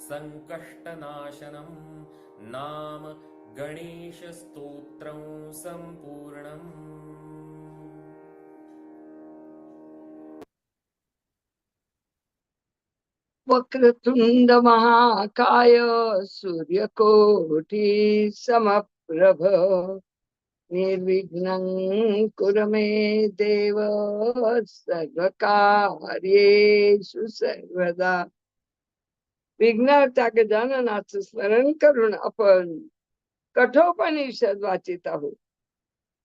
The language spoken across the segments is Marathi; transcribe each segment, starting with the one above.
सङ्कष्टनाशनं नाम गणेशस्तोत्रं सम्पूर्णम्। वक्रतुंड महाकाय सूर्यकोटि समप्रभ निर्विघ्नं कुर मे देव सर्वकार्येषु सर्वदा। विघ्नाच्या गजाननाचं स्मरण करून आपण कठोपनिषद वाचित आहोत.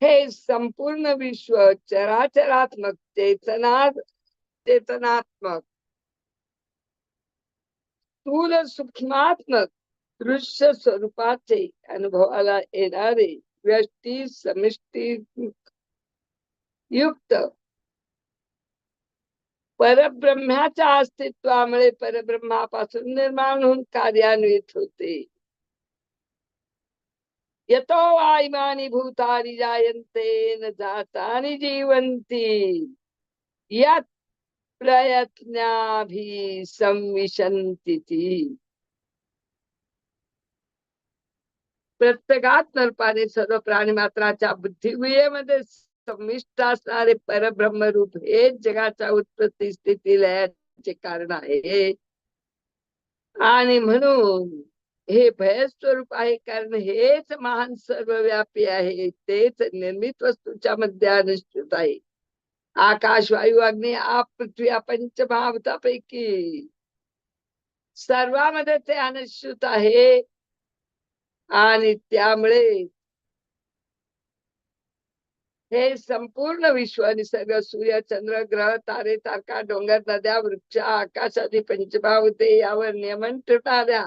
हे संपूर्ण विश्व चराचरात्मक चेतना चेतनात्मक स्थूल सूक्ष्मात्मक दृश्य स्वरूपाचे अनुभवाला येणारे व्यष्टी समिष्टी युक्त परब्रह्माच्या अस्तित्वामुळे परब्रह्मापासून निर्माण होऊन कार्यान्वित होते यतो वा इमानी भूतानि जायन्ते न जातानि जीवंती यत् प्रयत्नाभि संविशन्ति ती. प्रत्येकात नरपाने सर्व प्राणी मात्राच्या बुद्धिगुहेमध्ये संविष्ट असणारे परब्रह्म रूप हे जगाच्या उत्पत्ती स्थिती लयाचे कारण आहे. आणि म्हणून हे भयस्वरूप आहे कारण हेच महान सर्वव्यापी आहे. तेच निर्मित वस्तूच्या मध्ये अनुष्ठित आहे. आकाश वायू अग्नि आप पृथ्वी या पंचमहाभूतापैकी सर्वामध्ये ते अनुष्ठित आहे. आणि त्यामुळे हे संपूर्ण विश्व निसर्ग सूर्य चंद्र ग्रह तारे तारका डोंगर नद्या वृक्ष आकाशादी पंचभावते यावर नियमन ठेवणाऱ्या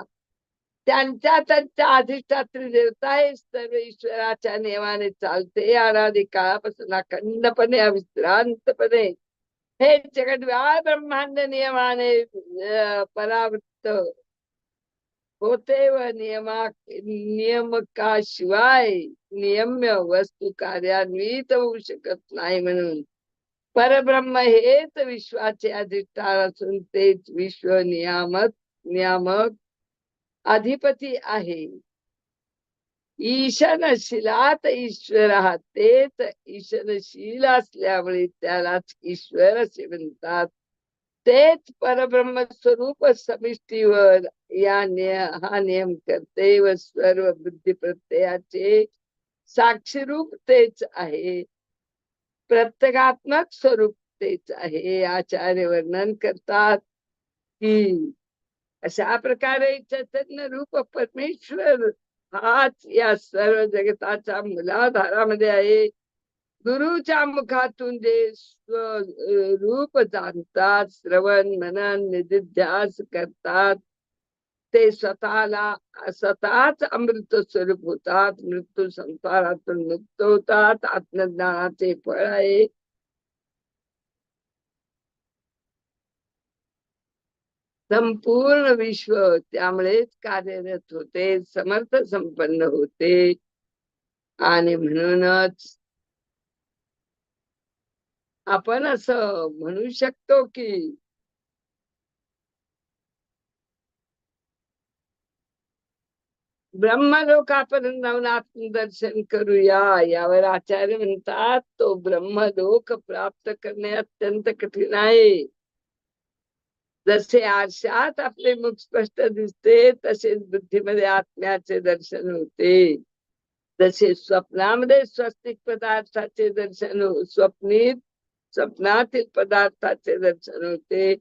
त्यांच्या त्यांच्या अधिष्ठात्री देवता हे सर्व ईश्वराच्या नियमाने चालते. अनादी काळापासून अखंडपणे अविश्रांतपणे. हे जगत ब्रह्मांड नियमाने परावृत्त. होते व नियमा नियमकाशिवाय नियम्य वस्तू कार्यान्वित होऊ शकत नाही म्हणून. परब्रह्म हेच विश्वाचे अधिष्ठान असून तेच विश्व नियामक नियामक अधिपती आहे. ईशनशिलात ईश्वर हा तेच ईशनशील असल्यामुळे त्यालाच ईश्वर असे म्हणतात. तेच परब्रह्म स्वरूप समिष्टीवर या निय हा नियम करते व सर्व बुद्धी प्रत्ययाचे साक्षीरूप तेच आहे. प्रत्येकात्मक स्वरूप तेच आहे. आचार्य वर्णन करतात की अशा प्रकारे चैतन्य रूप परमेश्वर हाच या सर्व जगताच्या मुलाधारामध्ये आहे. गुरुच्या मुखातून जे स्व रूप जाणतात श्रवण मनन निधिध्यास करतात ते स्वतःला स्वतःच अमृत स्वरूप होतात. मृत्यू संसारातून मुक्त होतात. आत्मज्ञानाचे फळ आहे. संपूर्ण विश्व त्यामुळेच कार्यरत होते. समर्थ संपन्न होते. आणि म्हणूनच आपण असं म्हणू शकतो की ब्रह्मलोकापर्यंत जाऊन आत्मदर्शन करूया यावर आचार्य म्हणतात तो ब्रह्मलोक प्राप्त करणे अत्यंत कठीण आहे. जसे आरशात आपले मुख स्पष्ट दिसते तसेच बुद्धीमध्ये आत्म्याचे दर्शन होते. जसे स्वप्नामध्ये स्वस्तिक पदार्थाचे दर्शन हो, स्वप्नीत स्वप्नातील पदार्थाचे दर्शन होते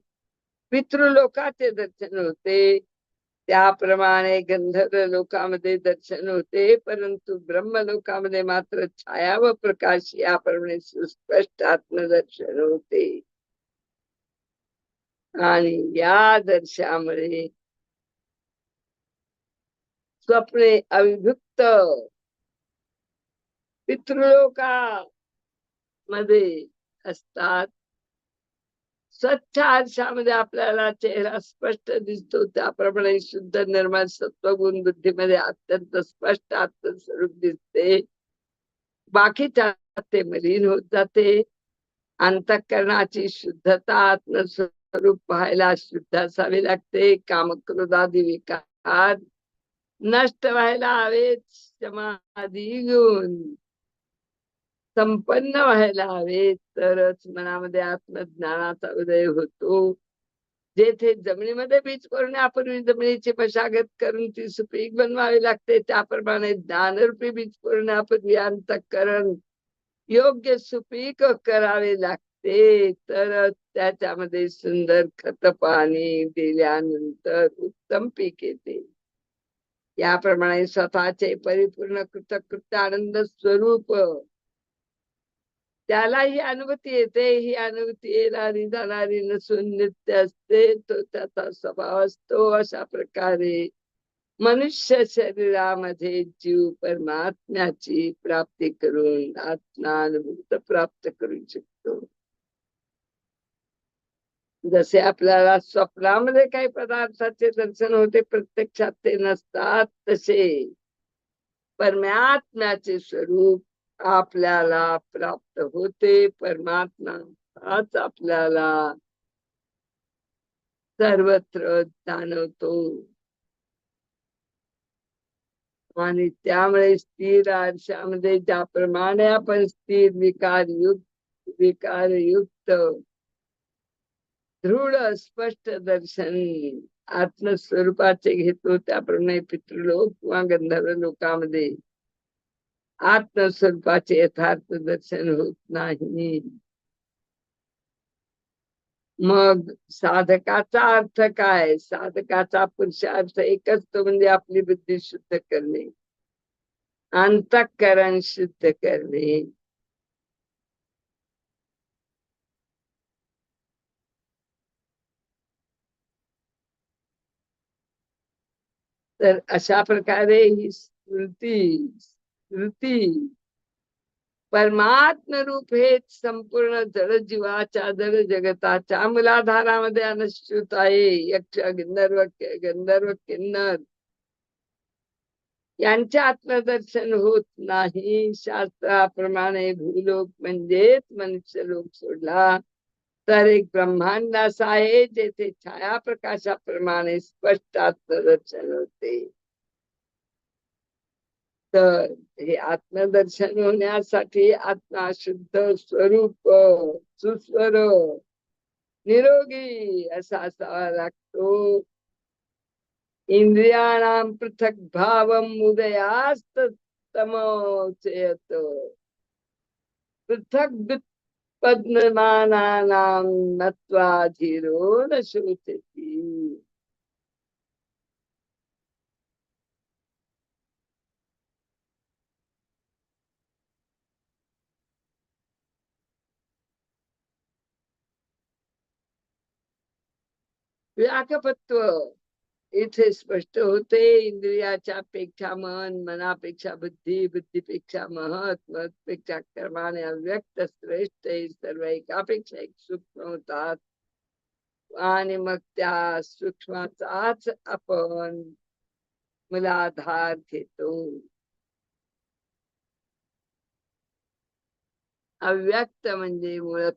पितृलोकाचे दर्शन होते. त्याप्रमाणे गंधर्व लोकामध्ये दर्शन होते परंतु ब्रह्मलोकामध्ये मात्र छाया व प्रकाश याप्रमाणे सुस्पष्ट आत्मदर्शन होते. आणि या दर्शामुळे स्वप्ने अविभुक्त पितृलोका मध्ये असतात. स्वच्छ आरशामध्ये आपल्याला चेहरा स्पष्ट दिसतो. त्याप्रमाणे शुद्ध निर्माण सत्वगुण बुद्धीमध्ये अत्यंत स्पष्ट आत्मस्वरूप दिसते. बाकीच्या ते मलिन होत जाते. अंतःकरणाची शुद्धता आत्मस्वरूप पाहायला शुद्ध असावी लागते. कामक्रोधादी विकार. नष्ट व्हायला हवेत. समाधी गुण. संपन्न व्हायला हवे तरच मनामध्ये आत्मज्ञानाचा उदय होतो. जेथे जमिनीमध्ये बीज कोरण्यापूर्वी जमिनीची मशागत करून ती सुपीक बनवावी लागते. त्याप्रमाणे ज्ञानरूपी बीज कोरण्यापूर्वी अंतकरण योग्य सुपीक करावे लागते. तर त्याच्यामध्ये सुंदर खत पाणी दिल्यानंतर उत्तम पीक येते. याप्रमाणे स्वतःचे परिपूर्ण कृतकृत्य आनंद स्वरूप त्याला ही अनुभूती येते ही अनुभूती येणारी जाणारी नसून नित्य असते तो त्याचा स्वभाव असतो अशा प्रकारे. मनुष्य शरीरामध्ये जीव परमात्म्याची प्राप्ती करून आत्मानुभूत प्राप्त करू शकतो. जसे आपल्याला स्वप्नामध्ये काही पदार्थाचे दर्शन होते प्रत्यक्षात ते नसतात तसे. परमात्म्याचे स्वरूप आपल्याला प्राप्त होते. परमात्मा हाच आपल्याला सर्वत्र जाणवतो. आणि त्यामुळे स्थिर आरशामध्ये ज्याप्रमाणे आपण स्थिर विकार युक्त विकार युक्त दृढ स्पष्ट दर्शन आत्मस्वरूपाचे घेतो त्याप्रमाणे पितृलोक किंवा गंधर्व लोकामध्ये आत्मस्वरूपाचे यथार्थ दर्शन होत नाही. मग साधकाचा अर्थ काय? साधकाचा पुरुषार्थ एकच तो म्हणजे आपली बुद्धी शुद्ध करणे. अंतकरण शुद्ध करणे. तर अशा प्रकारे ही स्मृती स्मृती परमात्म रूप हे संपूर्ण जड जीवाच्या जड जगताच्या मुलाधारामध्ये अनुष्ठित आहे. यक्ष गंधर्व गंधर्व किन्नर. यांचे आत्मदर्शन होत नाही. शास्त्राप्रमाणे भूलोक म्हणजेच मनुष्य लोक सोडला. तर एक ब्रह्मांड असा आहे जेथे छाया प्रकाशाप्रमाणे स्पष्ट आत्मदर्शन होते. हे आत्मदर्शन होण्यासाठी आत्मा शुद्ध स्वरूप सुस्वर निरोगी असा असावा लागतो. इंद्रियाणाम पृथक भावम उदयास्त तमोचयत पृथक पद्ममानानां नत्वा धीरो न शोचती. व्याकपत्व इथे स्पष्ट होते इंद्रियाच्या पेक्षा मन मनापेक्षा बुद्धी बुद्धीपेक्षा महत महत्पेक्षा कर्माने अव्यक्त श्रेष्ठ हे सर्व एकापेक्षा एक सूक्ष्म होतात. आणि मग त्या सूक्ष्माचाच आपण मुलाधार घेतो. अव्यक्त म्हणजे मूळ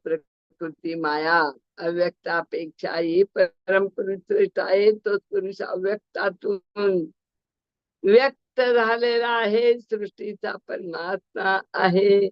प्रकृती माया अव्यक्तापेक्षाही परमपुरुष श्रेष्ठ आहे. तो पुरुष अव्यक्तातून व्यक्त झालेला आहे. सृष्टीचा परमात्मा आहे.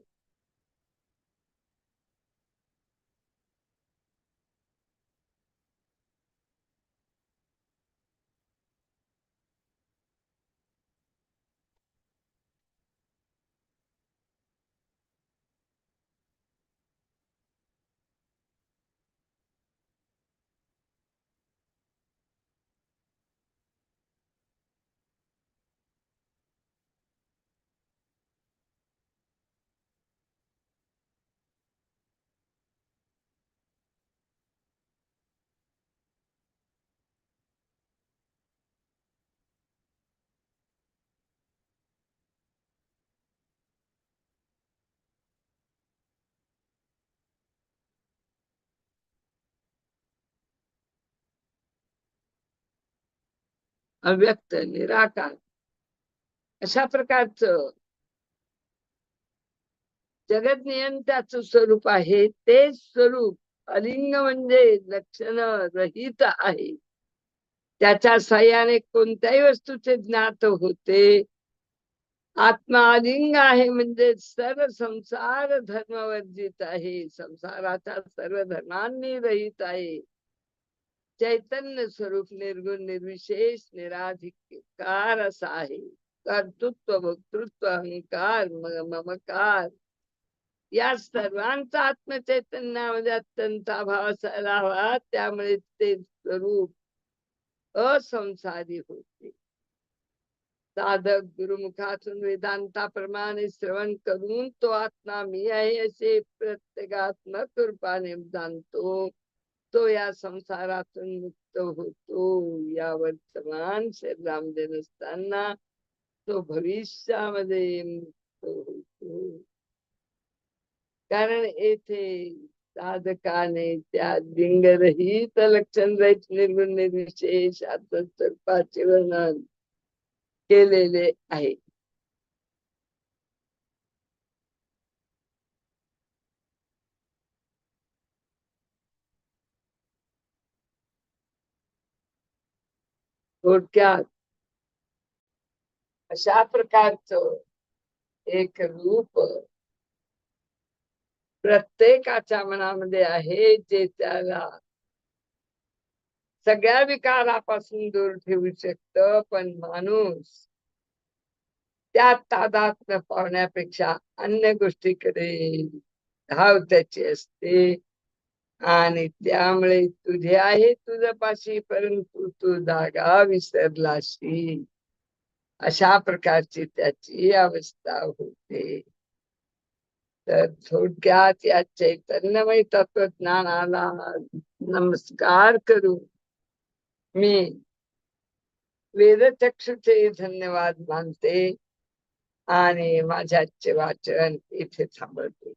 अव्यक्त निराकार. अशा प्रकारचं जगत नियंत्याच स्वरूप आहे. ते स्वरूप अलिंग म्हणजे लक्षण रहित आहे. त्याच्या सहाय्याने कोणत्याही वस्तूचे ज्ञात होते. आत्मा अलिंग आहे म्हणजे सर्व संसार धर्मवर्जित आहे. संसाराच्या सर्व धर्मांनी रहित आहे. चैतन्य स्वरूप निर्गुण निर्विशेष निराधिकार असा आहे कर्तृत्व भक्तृत्व अहंकार म- ममकार। या सर्वांचा आत्मचैतन्यामध्ये अत्यंत अभाव असायला हवा त्यामुळे ते स्वरूप असंसारी होते. साधक गुरुमुखातून वेदांताप्रमाणे श्रवण करून तो आत्मा मी आहे असे प्रत्येकात्मक रूपाने जाणतो. तो या संसारातून मुक्त होतो. या वर्तमान शरीरामध्ये नसताना तो भविष्यामध्ये मुक्त होतो. कारण येथे साधकाने त्या लिंगरहित लक्षण रहित निर्गुण निर्विशेष आत्मस्वरूपाचे वर्णन केलेले आहे. थोडक्यात अशा प्रकारचं एक रूप प्रत्येकाच्या मनामध्ये आहे जे त्याला सगळ्या विकारापासून दूर ठेवू शकत. पण माणूस त्या तादात पाहण्यापेक्षा अन्य गोष्टीकडे धाव त्याची असते. आणि त्यामुळे तुझे आहे तुझ्यापाशी परंतु तू जागा विसरलाशी. अशा प्रकारची त्याची अवस्था होते. तर थोडक्यात या चैतन्यमय तत्वज्ञानाला नमस्कार करू. मी वेदचक्षुचे धन्यवाद मानते आणि माझ्याचे वाचन इथे थांबवते.